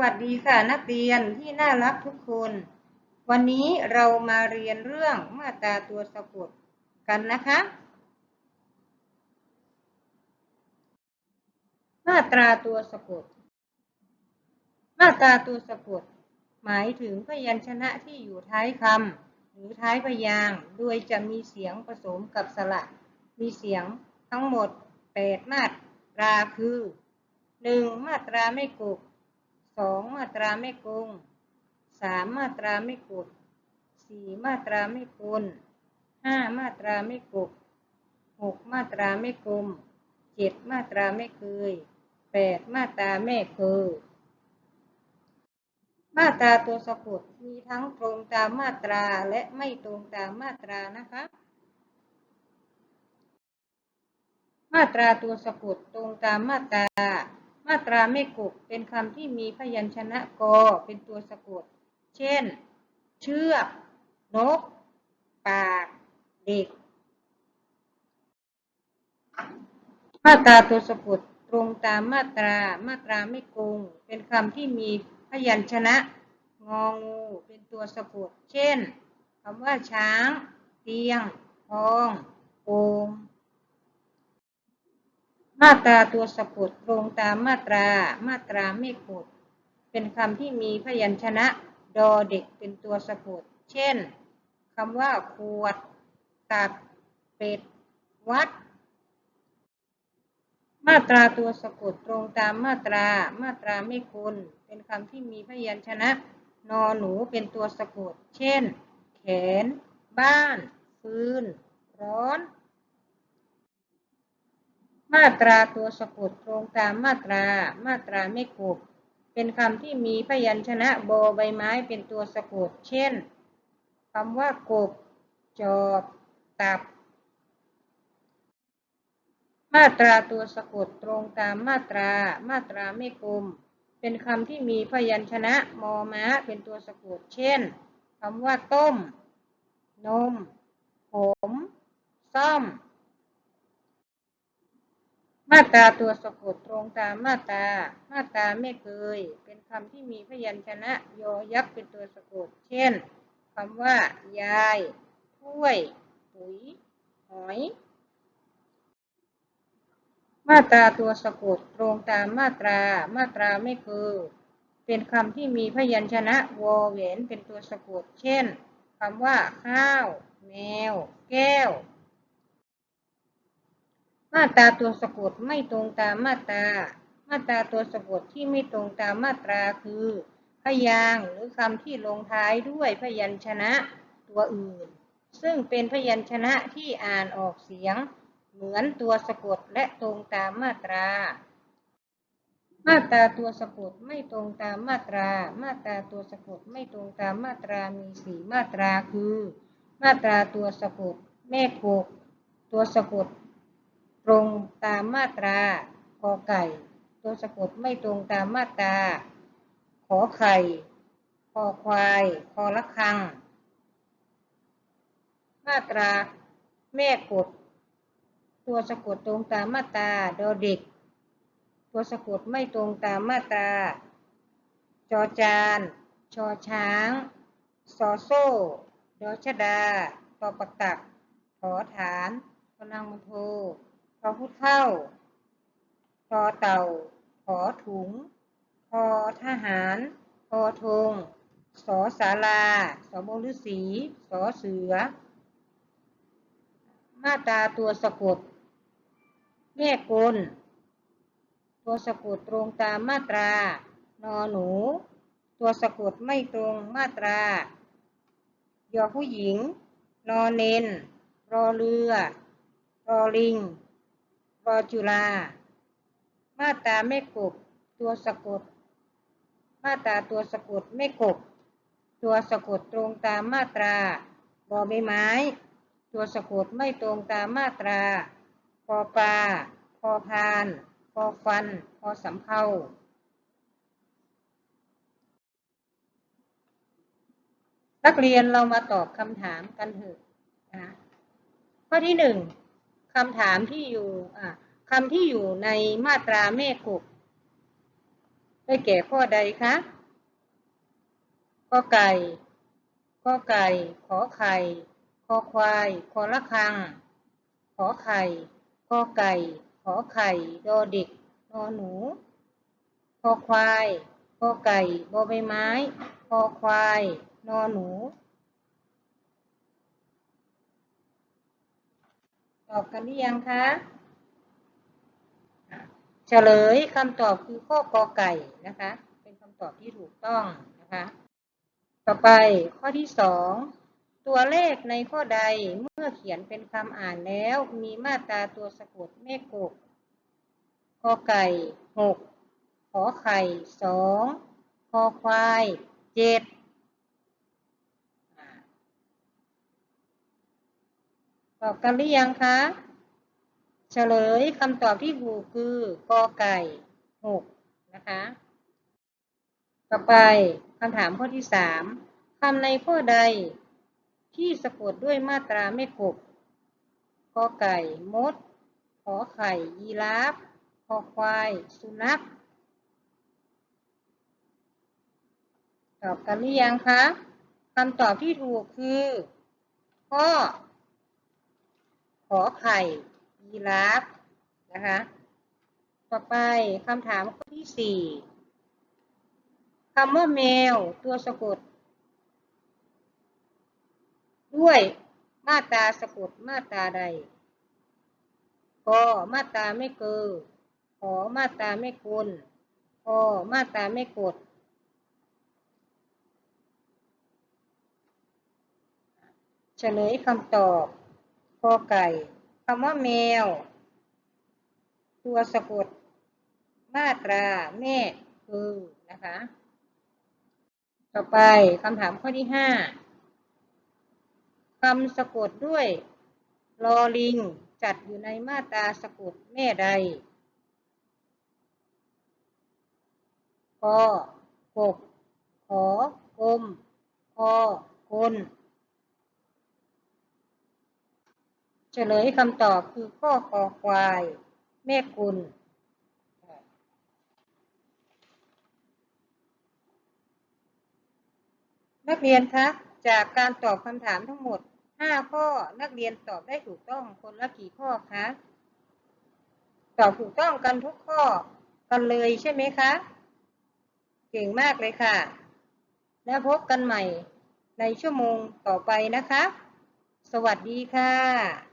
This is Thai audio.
วัสดีค่ะนักเรียนที่น่ารักทุกคน วันนี้เรามาเรียนเรื่องมาตราตัวสะกดกันนะคะ มาตราตัวสะกด มาตราตัวสะกด หมายถึงพยัญชนะที่อยู่ท้ายคำหรือท้ายพยางค์โดยจะมีเสียงผสมกับสระ มีเสียงทั้งหมด 8 มาตราคือ 1. มาตราไม่กุก องมาตราไม่กงสามมาตราไม่กดสี่มาตราไม่กลห้ามาตราไม่กบหกมาตราไม่กลมเจ็ดมาตราไม่เคยแปดมาตราไม่เคยมาตราตัวสะกดมีทั้งตรงตามมาตราและไม่ตรงตามมาตรานะคะ มาตราตัวสะกดตรงตามมาตรา มาตราไม่กบเป็นคำที่มีพยัญชนะกอเป็นตัวสะกด เช่น เชือก นก ปาก เด็ก มาตราตัวสะกดตรงตามมาตรา มาตราไม่กง เป็นคำที่มีพยัญชนะ งองูเป็นตัวสะกด เช่นคำว่าช้าง เตียง ทองโกง มาตราตัวสะกดตรงตามมาตรา มาตราไม่กด เป็นคำที่มีพยัญชนะ ดอเด็กเป็นตัวสะกด เช่นคำว่าขวด ตัด เป็ด วัด มาตราตัวสะกดตรงตามมาตรา มาตราไม่คุณเป็นคำที่มีพยัญชนะ นอหนูเป็นตัวสะกด เช่น แขน บ้าน ฟืน ร้อน มาตราตัวสะกดตรงตามมาตรา มาตราไม่กบเป็นคำที่มีพยัญชนะโบใบไม้เป็นตัวสะกด เช่นคำว่ากบ จอบ ตับ มาตราตัวสะกดตรงตามมาตรา มาตราไม่กลมเป็นคำที่มีพยัญชนะมอม้าเป็นตัวสะกด เช่นคำว่าต้ม นม ผม ซ่อม มาตราตัวสะกดตรงตามมาตรามาตราไม่เคย เป็นคำที่มีพยัญชนะยอยักษ์เป็นตัวสะกด เช่นคำว่า ยาย ถ้วย ปุ๋ย หอย มาตราตัวสะกดตรงตามมาตรา มาตราไม่เคยเป็นคำที่มีพยัญชนะวอแหวนเป็นตัวสะกด เช่นคำว่า ข้าว แมว แก้ว มาตราตัวสะกดไม่ตรงตามมาตรา มาตราตัวสะกดที่ไม่ตรงตามมาตราคือ พยางหรือคำที่ลงท้ายด้วยพยัญชนะตัวอื่น ซึ่งเป็นพยัญชนะที่อ่านออกเสียง เหมือนตัวสะกดและตรงตามมาตรา มาตราตัวสะกดไม่ตรงตามมาตรา มาตราตัวสะกดไม่ตรงตามมาตรามีสีมาตราคือ มาตราตัวสะกด แม่กกตัวสะกด รงตามมาตรากอไก่ ตัวสะกดไม่ตรงตามมาตรา ขอไข่คอควายคอละคัง มาตราแม่กด ตัวสะกดตรงตามมาตราดอเด็ก ตัวสะกดไม่ตรงตามมาตรา จอจาน ชอช้างซอโซ่ดอชดาตอปตักถอฐานพนังมโท พอผู้เท่าพอเต่าขอถุงพอทหารพอธงสอสาลาสบฤษีสอเสือ มาตาตัวสะกด แม่กล ตัวสะกดตรงตามมาตรานอหนู ตัวสะกดไม่ตรงมาตรายอผู้หญิง นอเนน รอเรือ รอลิง รอจุลา มาตาไม่กบ ตัวสะกด มาตาตัวสะกดไม่กบ ตัวสะกดตรงตามมาตราบอใบไม้ ตัวสะกดไม่ตรงตามมาตราพอปลาพอพาน พอฟัน พอสำเภานักเรียนเรามาตอบคำถามกันเถอะนะข้อที่หนึ่ง คำถามที่อยู่คำที่อยู่ในมาตราเมฆกได้แก่ข้อใดคะกอไก่กอไก่ ขอไข่คอควายคอละคัง ขอไข่กอไก่ ขอไข่ดอเด็กนอหนูคอควายกอไก่บอใบไม้คอควาย นอหนู ตอบกันหรือยังคะเฉลยคำตอบคือข้อกอไก่นะคะ เป็นคำตอบที่ถูกต้องนะคะ ต่อไปข้อที่สองตัวเลขในข้อใดเมื่อเขียนเป็นคำอ่านแล้ว มีมาตราตัวสะกดแม่กบกอไก่หกขอไข่สองคอควายเจ็ด ตอบกันหรือยังคะเฉลยคำตอบที่ถูกคือกอไก่หกนะคะ ต่อไปคำถามข้อที่สามคำในข้อใดที่สะกดด้วยมาตราไม่กบกอไก่ มด ขอไข่ ยีราฟคอควาย สุนัข ตอบกันหรือยังคะคำตอบที่ถูกคือ ข้อ ขอไข่ยีราฟนะคะต่อไปคำถามข้อที่สี่คำว่าแมวตัวสะกด ด้วยมาตาสะกดมาตาใดกอมาตาไม่เกินขอมาตาไม่กุลพอมาตาไม่กด เฉลยคำตอบ กอไก่คำว่าแมว ตัวสะกด มาตรา แม่คือนะคะ ต่อไปคำถามข้อที่ห้าคำสะกดด้วยลอลิง จัดอยู่ในมาตราสะกดแม่ใดกอกบขอกลมคอกล เฉลยคำตอบคือข้อคอควาย แม่กุลนักเรียนคะจากการตอบคำถามทั้งหมด 5 ข้อนักเรียนตอบได้ถูกต้องคนละกี่ข้อคะตอบถูกต้องกันทุกข้อกันเลยใช่ไหมคะ เก่งมากเลยค่ะ แล้วพบกันใหม่ในชั่วโมงต่อไปนะคะ สวัสดีค่ะ